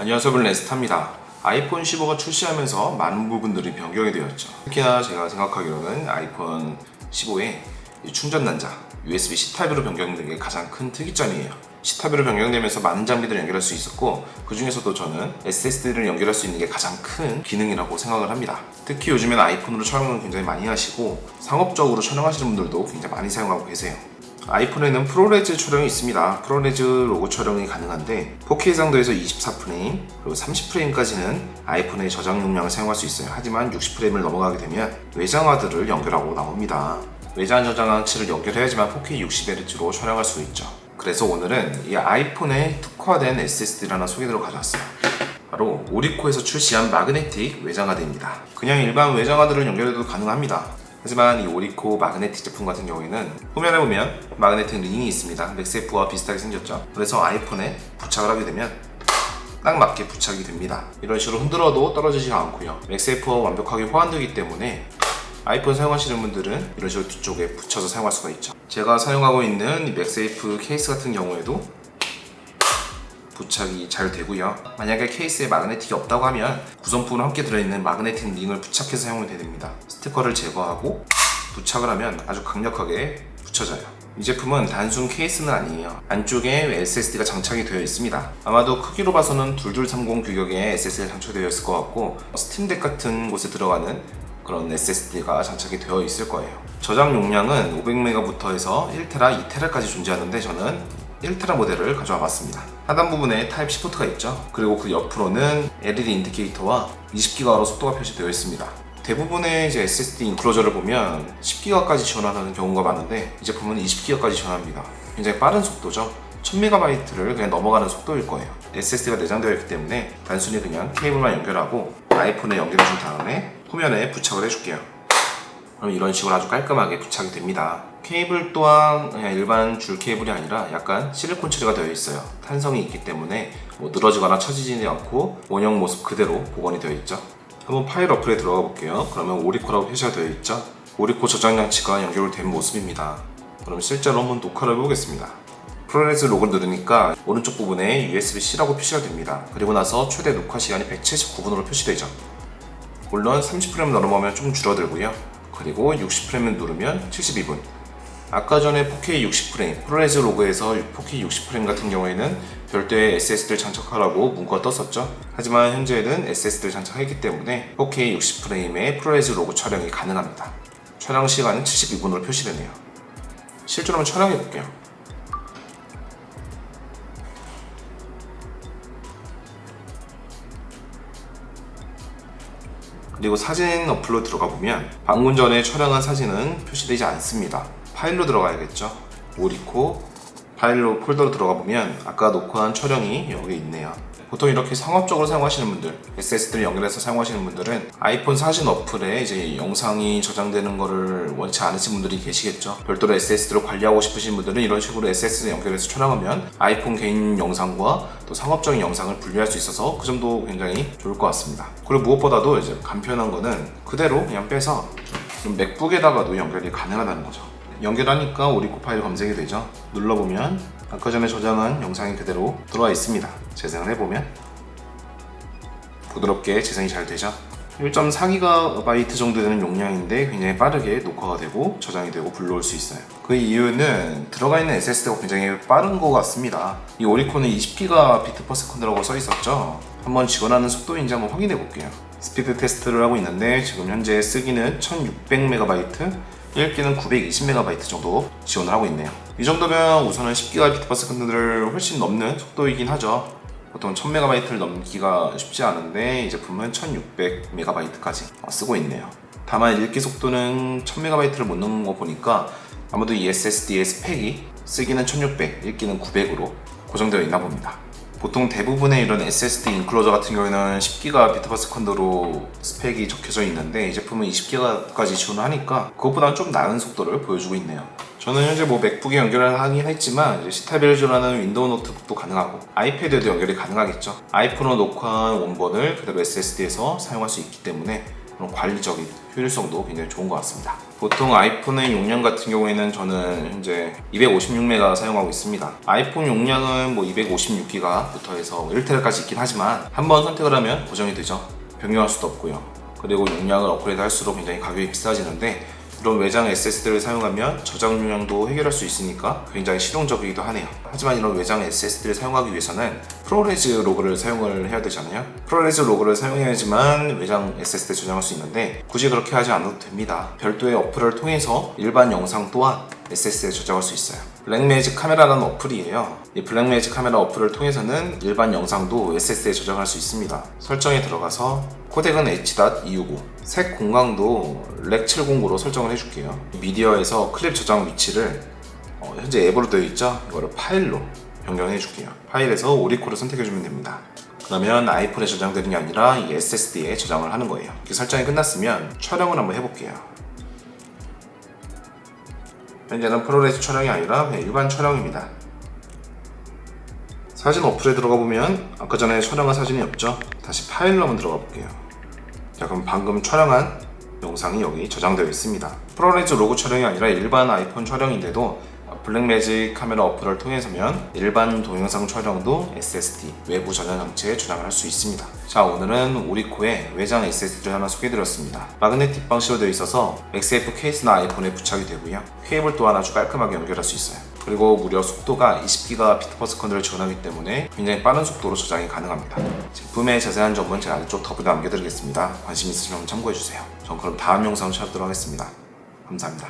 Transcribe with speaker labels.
Speaker 1: 안녕하세요 블레스타입니다. 아이폰 15가 출시하면서 많은 부분들이 변경이 되었죠. 특히나 제가 생각하기로는 아이폰 15의 충전 단자 USB-C 타입으로 변경된 게 가장 큰 특이점이에요. C 타입으로 변경되면서 많은 장비들을 연결할 수 있었고 그 중에서도 저는 SSD를 연결할 수 있는 게 가장 큰 기능이라고 생각을 합니다. 특히 요즘엔 아이폰으로 촬영을 굉장히 많이 하시고 상업적으로 촬영하시는 분들도 굉장히 많이 사용하고 계세요 아이폰에는 프로레즈 촬영이 있습니다. 프로레즈 로고 촬영이 가능한데 4K 상도에서 24프레임 그리고 30프레임까지는 아이폰의 저장 용량을 사용할 수 있어요. 하지만 60프레임을 넘어가게 되면 외장하드를 연결하고 나옵니다. 외장 저장장치를 연결해야지만 4K 60Hz로 촬영할 수 있죠. 그래서 오늘은 이 아이폰에 특화된 SSD라는 소개들을 가져왔어요. 바로 오리코에서 출시한 마그네틱 외장하드입니다. 그냥 일반 외장하드를 연결해도 가능합니다. 하지만 이 오리코 마그네틱 제품 같은 경우에는 후면에 보면 마그네틱 링이 있습니다. 맥세프와 비슷하게 생겼죠. 그래서 아이폰에 부착을 하게 되면 딱 맞게 부착이 됩니다. 이런 식으로 흔들어도 떨어지지 않고요. 맥세프와 완벽하게 호환되기 때문에 아이폰 사용하시는 분들은 이런 식으로 뒤쪽에 붙여서 사용할 수가 있죠. 제가 사용하고 있는 이 맥세이프 케이스 같은 경우에도 부착이 잘 되고요. 만약에 케이스에 마그네틱이 없다고 하면 구성품으로 함께 들어있는 마그네틱 링을 부착해서 사용이 됩니다. 스티커를 제거하고 부착을 하면 아주 강력하게 붙여져요. 이 제품은 단순 케이스는 아니에요. 안쪽에 SSD가 장착이 되어 있습니다. 아마도 크기로 봐서는 2230 규격의 SSD가 장착되어 있을 것 같고 스팀덱 같은 곳에 들어가는 그런 SSD가 장착이 되어 있을 거예요. 저장 용량은 500메가부터 해서 1테라, 2테라까지 존재하는데 저는 1테라 모델을 가져와 봤습니다. 하단 부분에 타입 C 포트가 있죠. 그리고 그 옆으로는 LED 인디케이터와 20기가로 속도가 표시되어 있습니다. 대부분의 이제 SSD 인클로저를 보면 10기가까지 지원하는 경우가 많은데 이 제품은 20기가까지 지원합니다. 굉장히 빠른 속도죠. 1000MB를 그냥 넘어가는 속도일 거예요. SSD가 내장되어 있기 때문에 단순히 그냥 케이블만 연결하고 아이폰에 연결해 준 다음에 후면에 부착을 해줄게요. 그럼 이런 식으로 아주 깔끔하게 부착이 됩니다. 케이블 또한 그냥 일반 줄 케이블이 아니라 약간 실리콘 처리가 되어 있어요. 탄성이 있기 때문에 뭐 늘어지거나 처지지 않고 원형 모습 그대로 복원이 되어 있죠. 한번 파일 어플에 들어가 볼게요. 그러면 오리코라고 표시가 되어 있죠. 오리코 저장 장치가 연결된 모습입니다. 그럼 실제로 한번 녹화를 해보겠습니다. 프로레스 로그를 누르니까 오른쪽 부분에 USB-C라고 표시가 됩니다. 그리고 나서 최대 녹화 시간이 179분으로 표시되죠. 물론 30프레임 넘어가면 좀 줄어들고요. 그리고 60프레임 누르면 72분. 아까 전에 4K 60프레임, 프로레즈 로그에서 4K 60프레임 같은 경우에는 별도의 SSD를 장착하라고 문구가 떴었죠. 하지만 현재는 SSD를 장착했기 때문에 4K 60프레임의 프로레즈 로그 촬영이 가능합니다. 촬영 시간은 72분으로 표시되네요. 실제로 한번 촬영해 볼게요. 그리고 사진 어플로 들어가 보면 방금 전에 촬영한 사진은 표시되지 않습니다. 파일로 들어가야겠죠. 오리코 파일로 폴더로 들어가 보면 아까 녹화한 촬영이 여기 있네요. 보통 이렇게 상업적으로 사용하시는 분들, SSD를 연결해서 사용하시는 분들은 아이폰 사진 어플에 이제 영상이 저장되는 거를 원치 않으신 분들이 계시겠죠. 별도로 SSD로 관리하고 싶으신 분들은 이런 식으로 SSD 연결해서 촬영하면 아이폰 개인 영상과 또 상업적인 영상을 분리할 수 있어서 그 점도 굉장히 좋을 것 같습니다. 그리고 무엇보다도 이제 간편한 거는 그대로 그냥 빼서 좀 맥북에다가도 연결이 가능하다는 거죠. 연결하니까 오리코 파일 검색이 되죠. 눌러보면 아까 전에 저장한 영상이 그대로 들어와 있습니다. 재생을 해보면 부드럽게 재생이 잘 되죠. 1.4GB 정도 되는 용량인데 굉장히 빠르게 녹화가 되고 저장이 되고 불러올 수 있어요. 그 이유는 들어가 있는 SSD가 굉장히 빠른 것 같습니다. 이 오리콘은 20GB/s라고 써 있었죠. 한번 지원하는 속도인지 한번 확인해 볼게요. 스피드 테스트를 하고 있는데 지금 현재 쓰기는 1600MB, 읽기는 920MB 정도 지원을 하고 있네요. 이 정도면 우선은 10GB/s를 훨씬 넘는 속도이긴 하죠. 보통 1000MB를 넘기가 쉽지 않은데 이 제품은 1600MB까지 쓰고 있네요. 다만 읽기 속도는 1000MB를 못 넘는 거 보니까 아무도 이 SSD의 스펙이 쓰기는 1600, 읽기는 900으로 고정되어 있나 봅니다. 보통 대부분의 이런 SSD 인클로저 같은 경우에는 10기가 비트버스 컨더로 스펙이 적혀져 있는데 이 제품은 20기가까지 지원하니까 그것보다는 좀 나은 속도를 보여주고 있네요. 저는 현재 뭐 맥북에 연결을 하긴 했지만 이제 지원하는 윈도우 노트북도 가능하고 아이패드에도 연결이 가능하겠죠. 아이폰으로 녹화한 원본을 그대로 SSD에서 사용할 수 있기 때문에 그런 관리적인 효율성도 굉장히 좋은 것 같습니다. 보통 아이폰의 용량 같은 경우에는 저는 현재 256메가 사용하고 있습니다. 아이폰 용량은 뭐 256기가부터 해서 1테라까지 있긴 하지만 한 번 선택을 하면 고정이 되죠. 변경할 수도 없고요. 그리고 용량을 업그레이드 할수록 굉장히 가격이 비싸지는데 이런 외장 SSD를 사용하면 저장 용량도 해결할 수 있으니까 굉장히 실용적이기도 하네요. 하지만 이런 외장 SSD를 사용하기 위해서는 프로레즈 로그를 사용을 해야 되잖아요. 프로레즈 로그를 사용해야지만 외장 SSD 저장할 수 있는데 굳이 그렇게 하지 않아도 됩니다. 별도의 어플을 통해서 일반 영상 또한 SSD에 저장할 수 있어요. 블랙매직 카메라라는 어플이에요. 이 블랙매직 카메라 어플을 통해서는 일반 영상도 SSD에 저장할 수 있습니다. 설정에 들어가서 코덱은 H.265 색 공강도 렉 709로 설정을 해줄게요. 미디어에서 클립 저장 위치를 어, 현재 앱으로 되어 있죠? 이거를 파일로 변경해 줄게요. 파일에서 오리코를 선택해 주면 됩니다. 그러면 아이폰에 저장되는 게 아니라 이 SSD에 저장을 하는 거예요. 이렇게 설정이 끝났으면 촬영을 한번 해볼게요. 현재는 프로레스 촬영이 아니라 일반 촬영입니다. 사진 어플에 들어가 보면 아까 전에 촬영한 사진이 없죠? 다시 파일로 한번 들어가 볼게요. 자 그럼 방금 촬영한 영상이 여기 저장되어 있습니다. 프로레즈 로고 촬영이 아니라 일반 아이폰 촬영인데도 블랙매직 카메라 어플을 통해서면 일반 동영상 촬영도 SSD 외부 전원 장치에 저장을 할 수 있습니다. 자 오늘은 오리코의 외장 SSD를 하나 소개해드렸습니다. 마그네틱 방식으로 되어 있어서 XF 케이스나 아이폰에 부착이 되고요. 케이블 또한 아주 깔끔하게 연결할 수 있어요. 그리고 무려 속도가 20GBps를 지원하기 때문에 굉장히 빠른 속도로 저장이 가능합니다. 제품의 자세한 정보는 제가 아래쪽 더보기 남겨드리겠습니다. 관심 있으시면 참고해주세요. 전 그럼 다음 영상 찾아뵙도록 하겠습니다. 감사합니다.